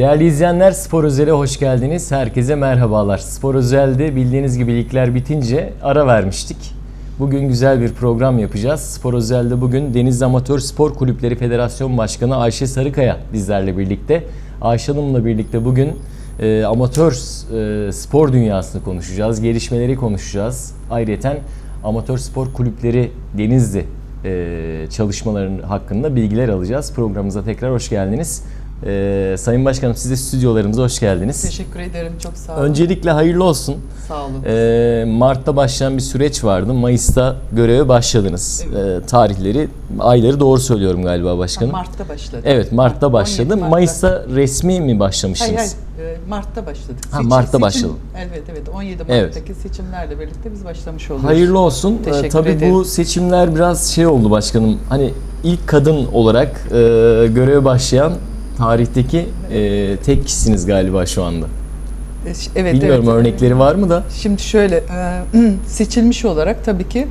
Değerli izleyenler Spor Özel'e hoş geldiniz. Herkese merhabalar. Spor Özel'de bildiğiniz gibi ligler bitince ara vermiştik. Bugün güzel bir program yapacağız. Spor Özel'de bugün Deniz Amatör Spor Kulüpleri Federasyon Başkanı Ayşe Sarıkaya bizlerle birlikte. Ayşe Hanım'la birlikte bugün e, amatör e, spor dünyasını konuşacağız, gelişmeleri konuşacağız. Ayrıca amatör spor kulüpleri Denizli e, çalışmaların hakkında bilgiler alacağız. Programımıza tekrar hoş geldiniz. E, Sayın Başkanım siz de stüdyolarımıza hoş geldiniz. Teşekkür ederim. Çok sağ olun. Öncelikle hayırlı olsun. Sağ olun. E, Mart'ta başlayan bir süreç vardı. Mayıs'ta göreve başladınız. E, tarihleri, ayları doğru söylüyorum galiba başkanım. Mart'ta başladı. Evet Mart'ta Mart- başladı. 17 Mart'ta. Mayıs'ta resmi mi başlamıştınız? Hayır hayır. e, Mart'ta başladık. Ha, Mart'ta başladı. Evet evet. 17 Evet. Mart'taki seçimlerle birlikte biz başlamış oluyoruz. Hayırlı olsun. Ee, Teşekkür tabii ederim. bu seçimler biraz şey oldu başkanım. Hani ilk kadın olarak e, göreve başlayan tarihteki e, tek kişisiniz galiba şu anda. E, Evet Bilmiyorum evet. örnekleri var mı da? Şimdi şöyle e, seçilmiş olarak tabii ki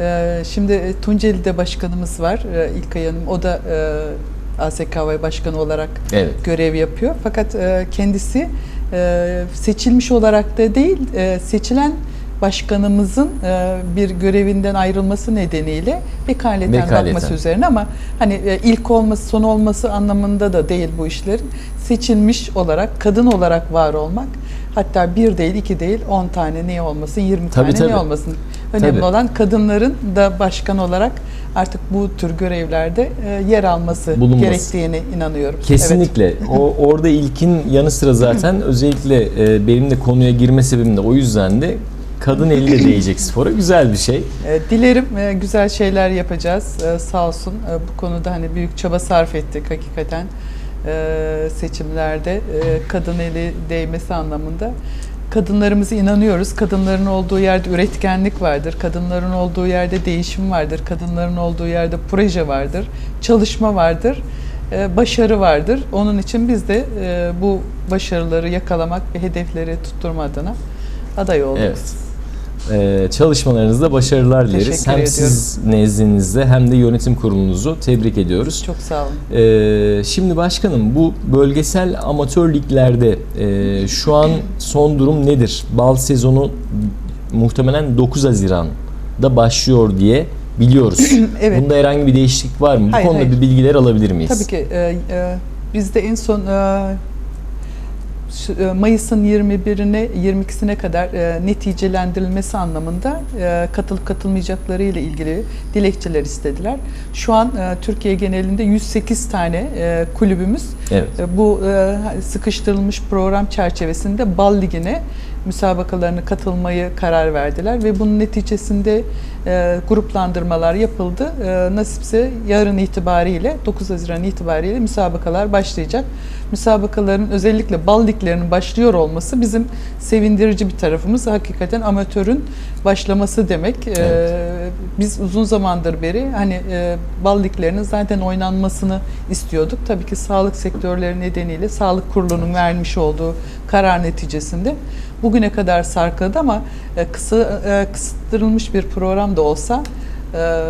e, şimdi Tunceli'de başkanımız var e, İlkay Hanım. O da e, ASKV başkanı olarak Evet. görev yapıyor. Fakat e, kendisi e, seçilmiş olarak da değil, e, seçilen başkanımızın e, bir görevinden ayrılması nedeniyle vekaleten, Vekaleten. bakması üzerine ama hani e, ilk olması, son olması anlamında da değil bu işlerin. Seçilmiş olarak, kadın olarak var olmak. Hatta bir değil, iki değil, on tane ne olmasın, yirmi Tabii, tane tabii. ne olmasın. Önemli Tabii. olan kadınların da başkan olarak artık bu tür görevlerde e, yer alması Bulunması. gerektiğine inanıyorum. Evet. Kesinlikle. O orada ilkin yanı sıra zaten özellikle e, benim de konuya girme sebebim de o yüzden de kadın elle değecek spora güzel bir şey. E, Dilerim e, güzel şeyler yapacağız. E, Sağ olsun bu konuda hani büyük çaba sarf ettik hakikaten seçimlerde kadın eli değmesi anlamında. Kadınlarımıza inanıyoruz. Kadınların olduğu yerde üretkenlik vardır. Kadınların olduğu yerde değişim vardır. Kadınların olduğu yerde proje vardır. Çalışma vardır. Başarı vardır. Onun için biz de bu başarıları yakalamak ve hedefleri tutturma adına aday olduk. Evet. Ee, çalışmalarınızda başarılar dileriz. Teşekkür Hem ediyorum. siz nezdinizde hem de yönetim kurulunuzu tebrik ediyoruz. Çok sağ olun. Ee, şimdi başkanım bu bölgesel amatör liglerde e, şu an son durum nedir? Bal sezonu muhtemelen 9 Haziran'da başlıyor diye biliyoruz. Evet. Bunda herhangi bir değişiklik var mı? Hayır, bu konuda hayır. bir bilgiler alabilir miyiz? Tabii ki. E, e, biz de en son e, e, Mayıs'ın 21'ine 22'sine kadar e, neticelendirilmesi anlamında e, katılıp katılmayacakları ile ilgili dilekçeler istediler. Şu an e, Türkiye genelinde 108 tane e, kulübümüz Evet. e, bu e, sıkıştırılmış program çerçevesinde Bal Ligi'ne müsabakalarını katılmayı karar verdiler ve bunun neticesinde e, gruplandırmalar yapıldı. E, nasipse yarın itibariyle 9 Haziran itibariyle müsabakalar başlayacak. Müsabakaların özellikle bal liglerinin başlıyor olması bizim sevindirici bir tarafımız. Hakikaten amatörün başlaması demek. E, Evet. biz uzun zamandır beri hani e, bal liglerinin zaten oynanmasını istiyorduk. Tabii ki sağlık sektörleri nedeniyle Sağlık Kurulu'nun vermiş olduğu karar neticesinde bugüne kadar sarkıldı ama e, kısa e, kısıtlanmış bir program da olsa e,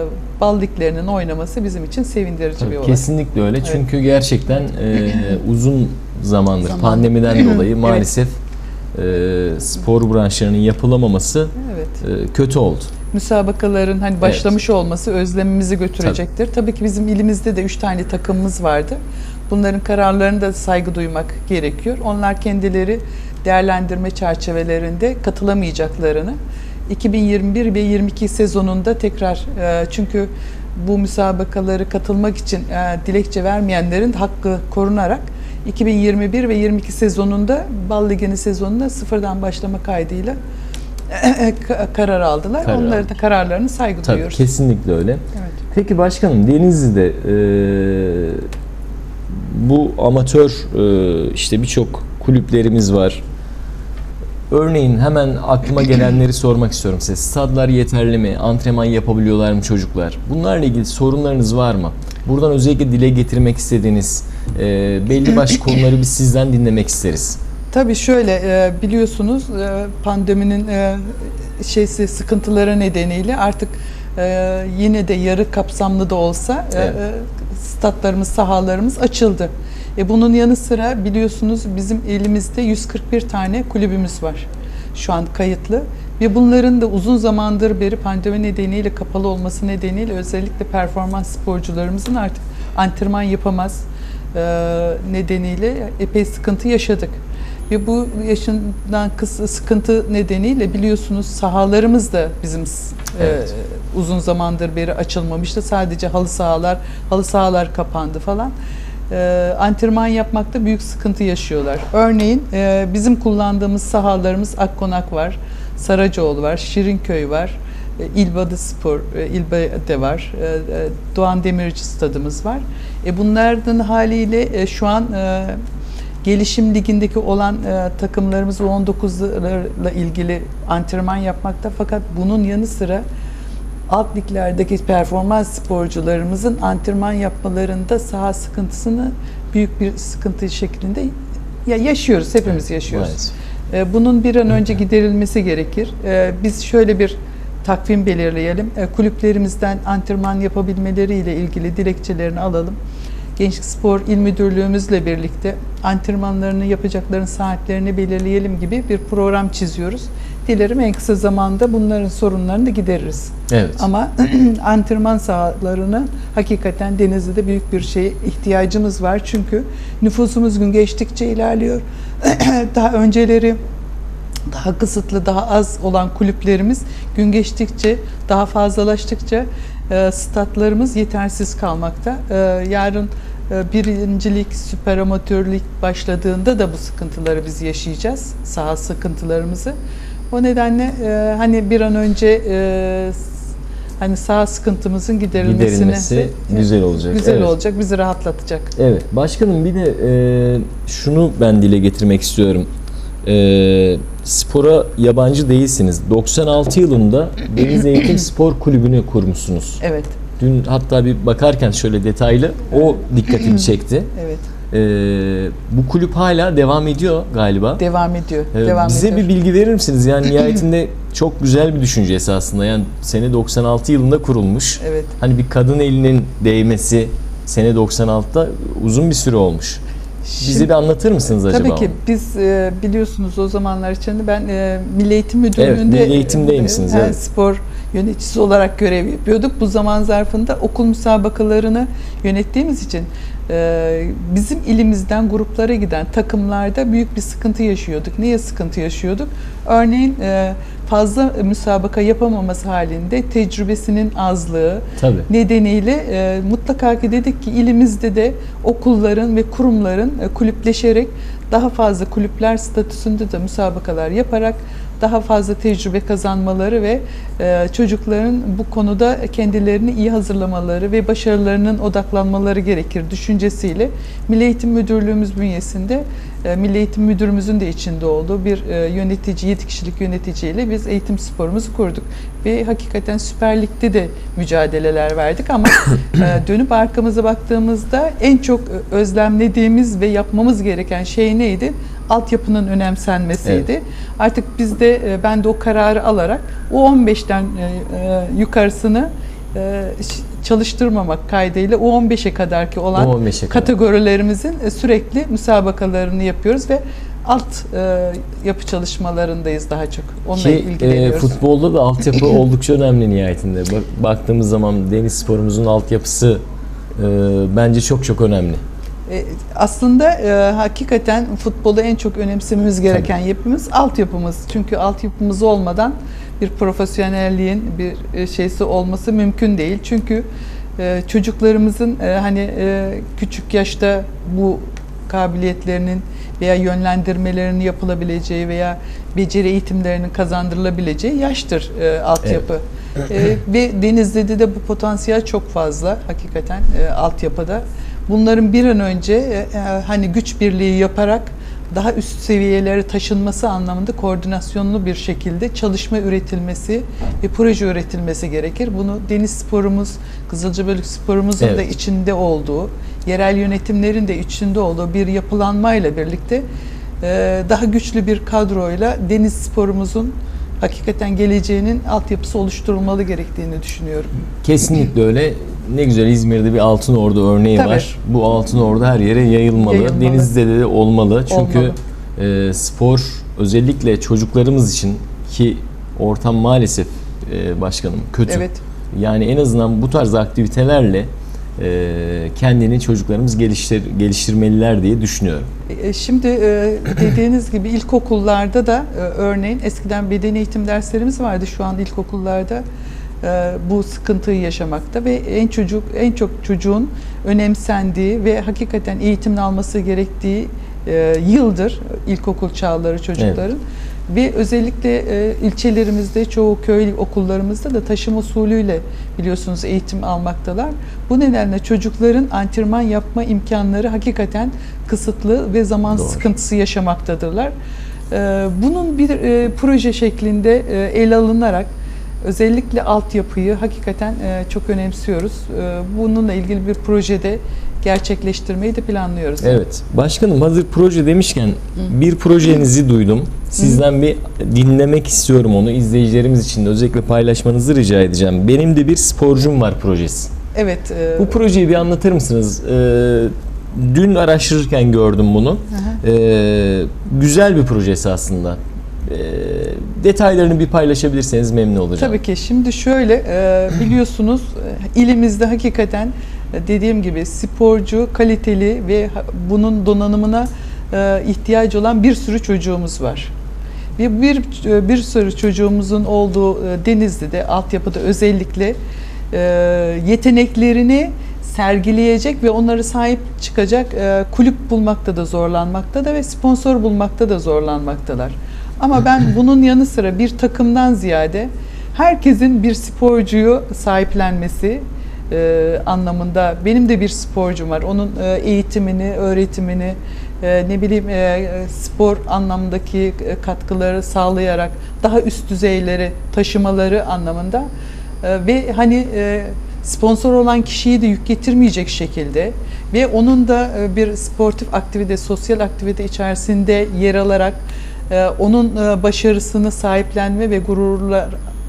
bal liglerinin oynaması bizim için sevindirici Tabii, bir olay. kesinlikle öyle. Çünkü gerçekten e, uzun zamandır Zaman. pandemiden dolayı Evet. maalesef e, spor branşlarının yapılamaması Evet. e, kötü oldu. müsabakaların hani başlamış olması özlemimizi götürecektir. Tabii. ki bizim ilimizde de üç tane takımımız vardı. Bunların kararlarına da saygı duymak gerekiyor. Onlar kendileri değerlendirme çerçevelerinde katılamayacaklarını 2021 ve 22 sezonunda tekrar e, çünkü bu müsabakaları katılmak için e, dilekçe vermeyenlerin hakkı korunarak 2021 ve 22 sezonunda Bal Ligi'nin sezonunda sıfırdan başlama kaydıyla ka- karar aldılar. Karar Onları da kararlarını saygı Tabii duyuyoruz. kesinlikle öyle. Evet. Peki başkanım Denizli'de e, bu amatör e, işte birçok kulüplerimiz var. Örneğin hemen aklıma gelenleri sormak istiyorum size. Stadlar yeterli mi? Antrenman yapabiliyorlar mı çocuklar? Bunlarla ilgili sorunlarınız var mı? Buradan özellikle dile getirmek istediğiniz e, belli başlı konuları biz sizden dinlemek isteriz. Tabii şöyle e, biliyorsunuz e, pandeminin e, şeysi sıkıntıları nedeniyle artık e, yine de yarı kapsamlı da olsa e, Evet. e, statlarımız, sahalarımız açıldı. E bunun yanı sıra biliyorsunuz bizim elimizde 141 tane kulübümüz var şu an kayıtlı. Ve bunların da uzun zamandır beri pandemi nedeniyle kapalı olması nedeniyle özellikle performans sporcularımızın artık antrenman yapamaz e, nedeniyle epey sıkıntı yaşadık. Ve bu yaşından kısa sıkıntı nedeniyle biliyorsunuz sahalarımız da bizim Evet. e, uzun zamandır beri açılmamıştı. Sadece halı sahalar, halı sahalar kapandı falan. E, antrenman yapmakta büyük sıkıntı yaşıyorlar. Örneğin e, bizim kullandığımız sahalarımız Akkonak var, Saracoğlu var, Şirinköy var, e, İlbade Spor, e, İlbade var, e, Doğan Demirci stadımız var. E, bunlardan haliyle şu an gelişim ligindeki olan takımlarımız U19'larla ilgili antrenman yapmakta fakat bunun yanı sıra alt liglerdeki performans sporcularımızın antrenman yapmalarında saha sıkıntısını büyük bir sıkıntı şeklinde ya yaşıyoruz hepimiz yaşıyoruz. Maalesef. E, Bunun bir an önce giderilmesi gerekir. E, Biz şöyle bir takvim belirleyelim. E, Kulüplerimizden antrenman yapabilmeleriyle ilgili dilekçelerini alalım. Gençlik Spor İl Müdürlüğümüzle birlikte antrenmanlarını yapacakların saatlerini belirleyelim gibi bir program çiziyoruz. Dilerim en kısa zamanda bunların sorunlarını da gideririz. Evet. Ama antrenman sahalarını hakikaten Denizli'de büyük bir şeye ihtiyacımız var. Çünkü nüfusumuz gün geçtikçe ilerliyor. daha önceleri daha kısıtlı, daha az olan kulüplerimiz gün geçtikçe, daha fazlalaştıkça e, statlarımız yetersiz kalmakta. E, yarın e, birincilik, süper amatörlük başladığında da bu sıkıntıları biz yaşayacağız, saha sıkıntılarımızı. O nedenle e, hani bir an önce e, hani saha sıkıntımızın giderilmesine Giderilmesi de- güzel olacak. güzel Evet. olacak, bizi rahatlatacak. Evet. Başkanım bir de e, şunu ben dile getirmek istiyorum. E, spora yabancı değilsiniz. 96 yılında Deniz Eğitim Spor Kulübü'nü kurmuşsunuz. Evet, Dün hatta bir bakarken şöyle detaylı o dikkatimi çekti. evet. E, bu kulüp hala devam ediyor galiba. Devam ediyor. E, devam bize ediyor. bir bilgi verir misiniz? Yani nihayetinde çok güzel bir düşünce esasında. Yani sene 96 yılında kurulmuş. Evet. Hani bir kadın elinin değmesi sene 96'da uzun bir süre olmuş. Bize Şimdi- bir anlatır mısınız acaba? Tabii ki onu? biz e, biliyorsunuz o zamanlar içinde ben e, Milli Eğitim Evet, Müdürlüğü'nde Milli Eğitim'deymişsiniz, e, evet. spor yöneticisi olarak görev yapıyorduk. Bu zaman zarfında okul müsabakalarını yönettiğimiz için e, bizim ilimizden gruplara giden takımlarda büyük bir sıkıntı yaşıyorduk. Niye sıkıntı yaşıyorduk? Örneğin e, fazla müsabaka yapamaması halinde tecrübesinin azlığı, Tabii. nedeniyle e, mutlaka ki dedik ki ilimizde de okulların ve kurumların e, kulüpleşerek daha fazla kulüpler statüsünde de müsabakalar yaparak daha fazla tecrübe kazanmaları ve e, çocukların bu konuda kendilerini iyi hazırlamaları ve başarılarının odaklanmaları gerekir düşüncesiyle Milli Eğitim Müdürlüğümüz bünyesinde e, Milli Eğitim Müdürümüzün de içinde olduğu bir e, yönetici, 7 kişilik yöneticiyle biz eğitim sporumuzu kurduk. Ve hakikaten Süper Lig'de de mücadeleler verdik ama e, dönüp arkamıza baktığımızda en çok özlemlediğimiz ve yapmamız gereken şey neydi? Altyapının önemsenmesiydi. Artık biz de e, ben de o kararı alarak o 15'ten e, e, yukarısını e, çalıştırmamak kaydıyla o 15'e kadarki olan O 15'e kadar. kategorilerimizin e, sürekli müsabakalarını yapıyoruz ve alt e, yapı çalışmalarındayız daha çok. Onunla Ki e, ilgileniyoruz. futbolda da altyapı oldukça önemli nihayetinde. Bak, baktığımız zaman deniz sporumuzun altyapısı e, bence çok çok önemli. E, aslında e, hakikaten futbolu en çok önemsememiz gereken yapımız altyapımız. Çünkü altyapımız olmadan bir profesyonelliğin bir e, şeysi olması mümkün değil. Çünkü e, çocuklarımızın e, hani e, küçük yaşta bu kabiliyetlerinin veya yönlendirmelerinin yapılabileceği veya beceri eğitimlerinin kazandırılabileceği yaştır e, altyapı. E, ve Denizli'de de bu potansiyel çok fazla hakikaten e, altyapıda. Bunların bir an önce e, e, hani güç birliği yaparak daha üst seviyelere taşınması anlamında koordinasyonlu bir şekilde çalışma üretilmesi ve proje üretilmesi gerekir. Bunu deniz sporumuz, Kızılcıbölük sporumuzun da Evet. içinde olduğu, yerel yönetimlerin de içinde olduğu bir yapılanmayla birlikte e, daha güçlü bir kadroyla deniz sporumuzun hakikaten geleceğinin altyapısı oluşturulmalı gerektiğini düşünüyorum. Kesinlikle öyle. Ne güzel İzmir'de bir Altın Ordu örneği Tabii. var. Bu Altın Ordu her yere yayılmalı. Yayılmalı. Denizli'de de olmalı. Çünkü Olmalı. e, spor özellikle çocuklarımız için ki ortam maalesef e, başkanım kötü. Evet. Yani en azından bu tarz aktivitelerle e, kendini çocuklarımız geliştir, geliştirmeliler diye düşünüyorum. E, Şimdi e, dediğiniz gibi ilkokullarda da e, örneğin eskiden beden eğitim derslerimiz vardı. Şu an ilkokullarda bu sıkıntıyı yaşamakta ve en çocuk en çok çocuğun önemsendiği ve hakikaten eğitimin alması gerektiği e, yıldır ilkokul çağları çocukların. Ve özellikle e, ilçelerimizde çoğu köy okullarımızda da taşıma usulüyle biliyorsunuz eğitim almaktalar. Bu nedenle çocukların antrenman yapma imkanları hakikaten kısıtlı ve zaman Doğru. sıkıntısı yaşamaktadırlar. E, bunun bir e, proje şeklinde e, ele alınarak özellikle altyapıyı hakikaten e, çok önemsiyoruz. E, bununla ilgili bir projede gerçekleştirmeyi de planlıyoruz. Evet. Başkanım hazır proje demişken bir projenizi duydum. Sizden bir dinlemek istiyorum onu. İzleyicilerimiz için de özellikle paylaşmanızı rica edeceğim. Benim de bir sporcum var projesi. Evet. e, Bu projeyi bir anlatır mısınız? Dün araştırırken gördüm bunu. Güzel bir projesi aslında. Ee, detaylarını bir paylaşabilirseniz memnun olacağım. Tabii ki. Şimdi şöyle e, biliyorsunuz e, ilimizde hakikaten e, dediğim gibi sporcu, kaliteli ve bunun donanımına ihtiyacı olan bir sürü çocuğumuz var. Bir e, bir sürü çocuğumuzun olduğu Denizli'de altyapıda özellikle yeteneklerini sergileyecek ve onları sahip çıkacak kulüp bulmakta da zorlanmakta da ve sponsor bulmakta da zorlanmaktalar. Ama ben bunun yanı sıra bir takımdan ziyade herkesin bir sporcuyu sahiplenmesi e, anlamında benim de bir sporcum var. Onun e, eğitimini, öğretimini, e, ne bileyim e, spor anlamındaki e, katkıları sağlayarak daha üst düzeylere taşımaları anlamında e, ve hani e, sponsor olan kişiyi de yük getirmeyecek şekilde ve onun da e, bir sportif aktivite, sosyal aktivite içerisinde yer alarak onun e, başarısını sahiplenme ve gururlar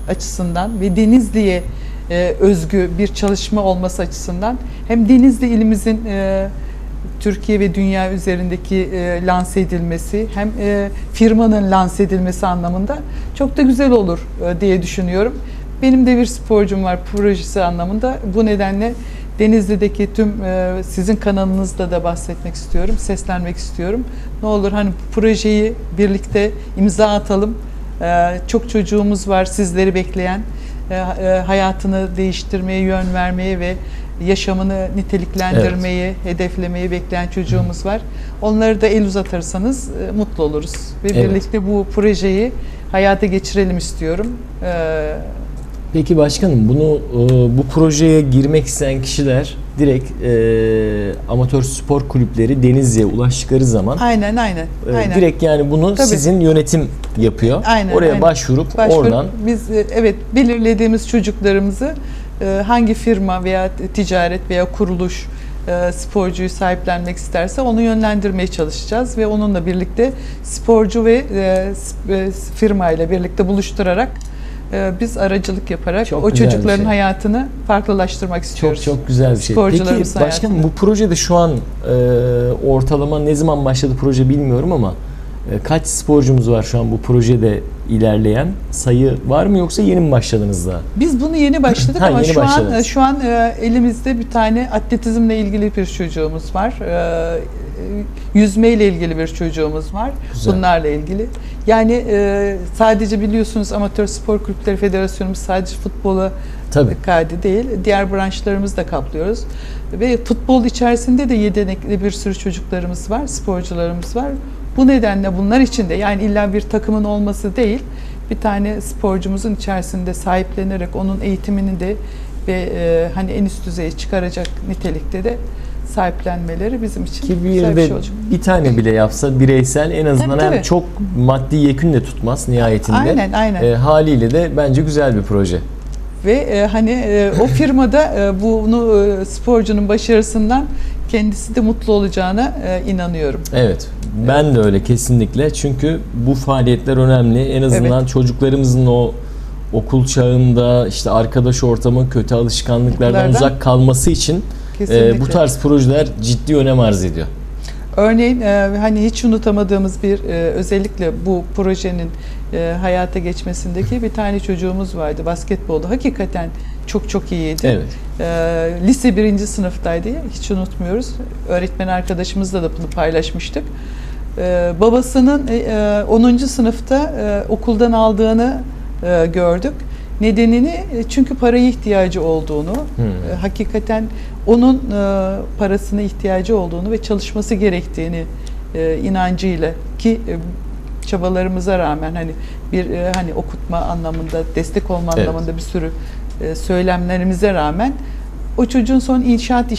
açısından ve Denizli'ye e, özgü bir çalışma olması açısından hem Denizli ilimizin e, Türkiye ve dünya üzerindeki lanse edilmesi hem firmanın lanse edilmesi anlamında çok da güzel olur diye düşünüyorum. Benim de bir sporcum var projesi anlamında. Bu nedenle Denizli'deki tüm e, sizin kanalınızda da bahsetmek istiyorum, seslenmek istiyorum. Ne olur hani bu projeyi birlikte imza atalım. E, çok çocuğumuz var sizleri bekleyen, e, e, hayatını değiştirmeye, yön vermeye ve yaşamını niteliklendirmeyi, hedeflemeyi bekleyen çocuğumuz var. Onları da el uzatırsanız e, mutlu oluruz ve Evet. birlikte bu projeyi hayata geçirelim istiyorum. E, Peki başkanım bunu e, bu projeye girmek isteyen kişiler direkt e, amatör spor kulüpleri Denizli'ye ulaştıkları zaman aynen aynen. e, aynen. direkt yani bunu Tabii. sizin yönetim yapıyor. Aynen, Oraya aynen. başvurup Başvuru- oradan biz e, evet belirlediğimiz çocuklarımızı e, hangi firma veya ticaret veya kuruluş e, sporcuyu sahiplenmek isterse onu yönlendirmeye çalışacağız ve onunla birlikte sporcu ve e, e, firma ile birlikte buluşturarak e, biz aracılık yaparak Çok o çocukların şey. hayatını farklılaştırmak çok istiyoruz. çok güzel bir şey. Peki başkanım bu projede şu an e, ortalama ne zaman başladı proje bilmiyorum ama e, kaç sporcumuz var şu an bu projede ilerleyen? Sayı var mı yoksa yeni mi başladınız daha? Biz bunu yeni başladık Ha, ama yeni şu an başladınız. şu an e, elimizde bir tane atletizmle ilgili bir çocuğumuz var. E, yüzmeyle ilgili bir çocuğumuz var. Güzel. Bunlarla ilgili. Yani e, sadece biliyorsunuz Amatör Spor Kulüpleri Federasyonumuz sadece futbola Tabii. kaydı değil. Diğer branşlarımızı da kaplıyoruz. Ve futbol içerisinde de yetenekli bir sürü çocuklarımız var, sporcularımız var. Bu nedenle bunlar için de yani illa bir takımın olması değil, bir tane sporcumuzun içerisinde sahiplenerek onun eğitimini de ve e, hani en üst düzeye çıkaracak nitelikte de sahiplenmeleri bizim için Ki bir güzel bir şey olacak. bir tane bile yapsa bireysel en azından Tabii, hem tabii. çok maddi yekün de tutmaz nihayetinde. Aynen, aynen. E, haliyle de bence güzel bir proje. Ve e, hani e, o firmada e, bunu e, sporcunun başarısından kendisi de mutlu olacağına e, inanıyorum. Evet. Ben de öyle kesinlikle. Çünkü bu faaliyetler önemli. En azından çocuklarımızın o okul çağında işte arkadaş ortamı, kötü alışkanlıklardan Bunlardan uzak kalması için e, Kesinlikle. bu tarz projeler ciddi önem arz ediyor. Örneğin e, hani hiç unutamadığımız bir e, özellikle bu projenin e, hayata geçmesindeki bir tane çocuğumuz vardı basketbolda. Hakikaten çok çok iyiydi. Evet. E, lise birinci sınıftaydı. Hiç unutmuyoruz. Öğretmen arkadaşımızla da bunu paylaşmıştık. E, babasının e, e, 10. sınıfta e, okuldan aldığını e, gördük. Nedenini e, çünkü paraya ihtiyacı olduğunu, Hmm. e, hakikaten onun e, parasına ihtiyacı olduğunu ve çalışması gerektiğini inancıyla ki çabalarımıza rağmen hani bir hani okutma anlamında, destek olma Evet. anlamında bir sürü söylemlerimize rağmen o çocuğun son inşaat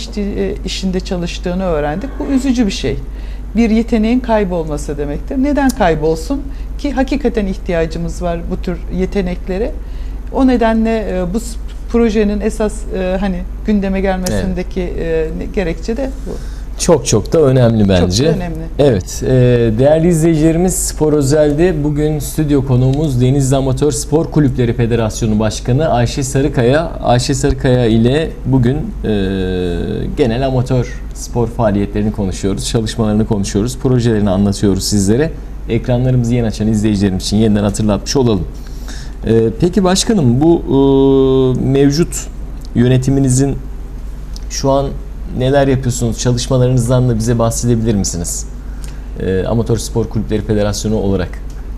işinde çalıştığını öğrendik. Bu üzücü bir şey. Bir yeteneğin kaybolması demektir. Neden kaybolsun? Ki hakikaten ihtiyacımız var bu tür yeteneklere. O nedenle e, bu projenin esas e, hani gündeme gelmesindeki e, ne- gerekçe de bu. Çok çok da önemli bence. Çok da önemli. Evet, e, değerli izleyicilerimiz Spor Özel'de bugün stüdyo konuğumuz Denizli Amatör Spor Kulüpleri Federasyonu Başkanı Ayşe Sarıkaya. Ayşe Sarıkaya ile bugün e, genel amatör spor faaliyetlerini konuşuyoruz, çalışmalarını konuşuyoruz, projelerini anlatıyoruz sizlere. Ekranlarımızı yeni açan izleyicilerimiz için yeniden hatırlatmış olalım. E, peki başkanım bu e, mevcut yönetiminizin şu an neler yapıyorsunuz? Çalışmalarınızdan da bize bahsedebilir misiniz? Ee, Amatör Spor Kulüpleri Federasyonu olarak.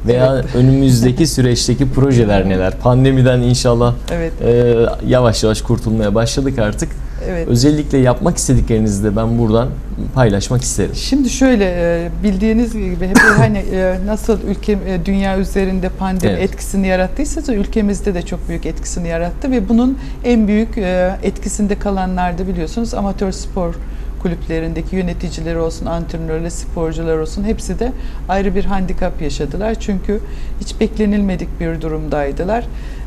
Veya önümüzdeki süreçteki projeler neler? Pandemiden inşallah Evet, e, yavaş yavaş kurtulmaya başladık artık. Evet. Özellikle yapmak istediklerinizi de ben buradan paylaşmak isterim. Şimdi şöyle e, bildiğiniz gibi hep hani e, nasıl ülke e, dünya üzerinde pandemi Evet. etkisini yarattıysa ülkemizde de çok büyük etkisini yarattı ve bunun en büyük etkisinde kalanlar da biliyorsunuz amatör spor kulüplerindeki yöneticileri olsun, antrenörler, sporcular olsun hepsi de ayrı bir handikap yaşadılar. Çünkü hiç beklenilmedik bir durumdaydılar.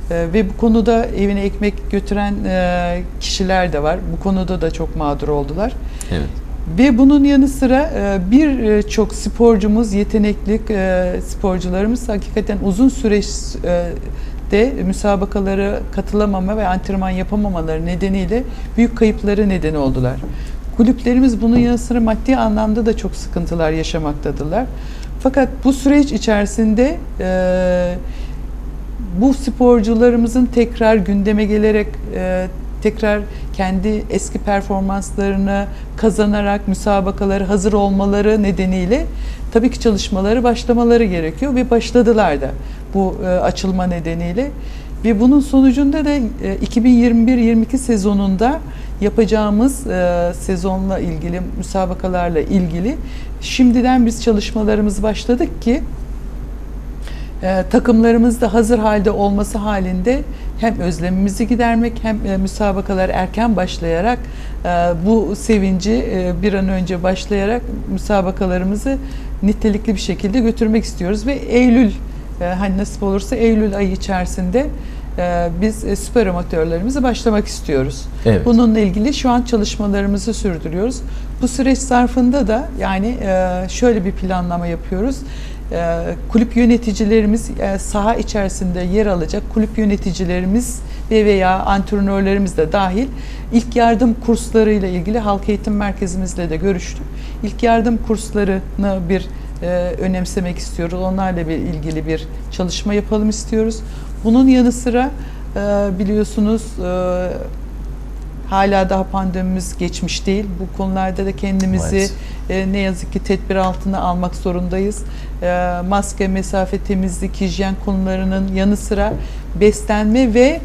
E, ve bu konuda evine ekmek götüren e, kişiler de var. Bu konuda da çok mağdur oldular. Evet. Ve bunun yanı sıra e, birçok sporcumuz, yetenekli e, sporcularımız hakikaten uzun süreçte müsabakalara katılamama ve antrenman yapamamaları nedeniyle büyük kayıpları neden oldular. Kulüplerimiz bunun yanı sıra maddi anlamda da çok sıkıntılar yaşamaktadırlar. Fakat bu süreç içerisinde e, bu sporcularımızın tekrar gündeme gelerek e, tekrar kendi eski performanslarını kazanarak müsabakaları hazır olmaları nedeniyle tabii ki çalışmaları başlamaları gerekiyor ve başladılar da bu e, açılma nedeniyle. Ve bunun sonucunda da e, 2021-22 sezonunda yapacağımız e, sezonla ilgili müsabakalarla ilgili şimdiden biz çalışmalarımız başladık ki e, takımlarımız da hazır halde olması halinde hem özlemimizi gidermek hem e, müsabakalar erken başlayarak e, bu sevinci e, bir an önce başlayarak müsabakalarımızı nitelikli bir şekilde götürmek istiyoruz ve Eylül e, hani nasip olursa Eylül ayı içerisinde e, biz e, süper amatörlerimize başlamak istiyoruz. Evet. Bununla ilgili şu an çalışmalarımızı sürdürüyoruz. Bu süreç zarfında da yani e, şöyle bir planlama yapıyoruz. E, Kulüp yöneticilerimiz e, saha içerisinde yer alacak kulüp yöneticilerimiz ve veya antrenörlerimiz de dahil ilk yardım kurslarıyla ilgili halk eğitim merkezimizle de görüştük. İlk yardım kurslarını bir e, önemsemek istiyoruz. Onlarla bir ilgili bir çalışma yapalım istiyoruz. Bunun yanı sıra e, biliyorsunuz hala daha pandemimiz geçmiş değil. Bu konularda da kendimizi e, ne yazık ki tedbir altına almak zorundayız. E, maske, mesafe, temizlik, hijyen konularının yanı sıra beslenme ve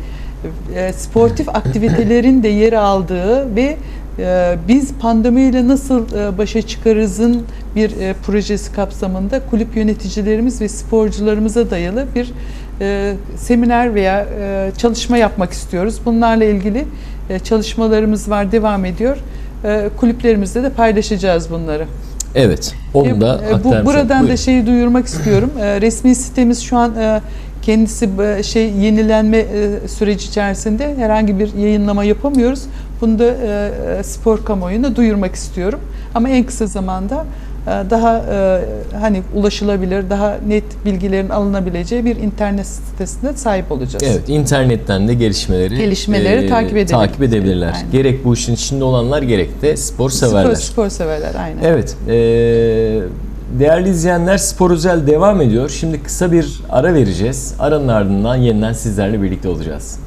e, sportif aktivitelerin de yer aldığı ve e, biz pandemiyle nasıl e, başa çıkarızın bir e, projesi kapsamında kulüp yöneticilerimiz ve sporcularımıza dayalı bir e, seminer veya e, çalışma yapmak istiyoruz. Bunlarla ilgili çalışmalarımız var, devam ediyor. E, kulüplerimizde de paylaşacağız bunları. Evet. Onu E, da e, bu buradan da şeyi duyurmak istiyorum. E, resmi sitemiz şu an e, kendisi e, şey yenilenme e, süreci içerisinde herhangi bir yayınlama yapamıyoruz. Bunu da e, e, spor kamuoyuna duyurmak istiyorum. Ama en kısa zamanda e, daha e, hani ulaşılabilir, daha net bilgilerin alınabileceği bir internet sitesine sahip olacağız. Evet, internetten de gelişmeleri Gelişmeleri takip edelim- takip edebilirler. Aynen. Gerek bu işin içinde olanlar gerek de spor severler. Spor, spor severler aynen. Evet, e, değerli izleyenler Spor Özel devam ediyor. Şimdi kısa bir ara vereceğiz. Aranın ardından yeniden sizlerle birlikte olacağız.